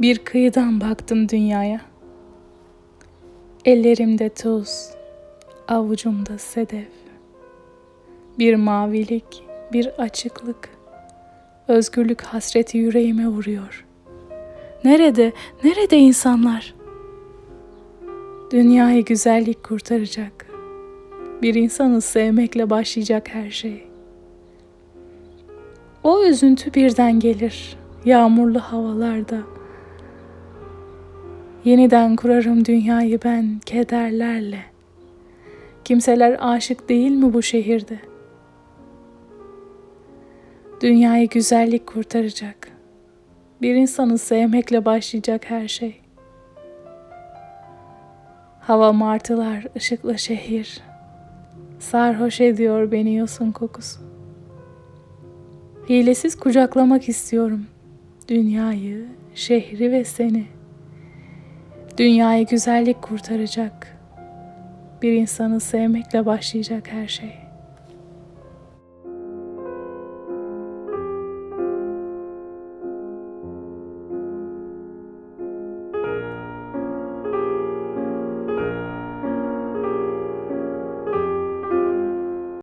Bir kıyıdan baktım dünyaya. Ellerimde tuz, avucumda sedef. Bir mavilik, bir açıklık. Özgürlük hasreti yüreğime vuruyor. Nerede, nerede insanlar? Dünyayı güzellik kurtaracak. Bir insanı sevmekle başlayacak her şey. O üzüntü birden gelir yağmurlu havalarda. Yeniden kurarım dünyayı ben kederlerle. Kimseler aşık değil mi bu şehirde? Dünyayı güzellik kurtaracak. Bir insanı sevmekle başlayacak her şey. Hava martılar, ışıklı şehir. Sarhoş ediyor beni yosun kokusu. Hilesiz kucaklamak istiyorum dünyayı, şehri ve seni. Dünyayı güzellik kurtaracak. Bir insanı sevmekle başlayacak her şey.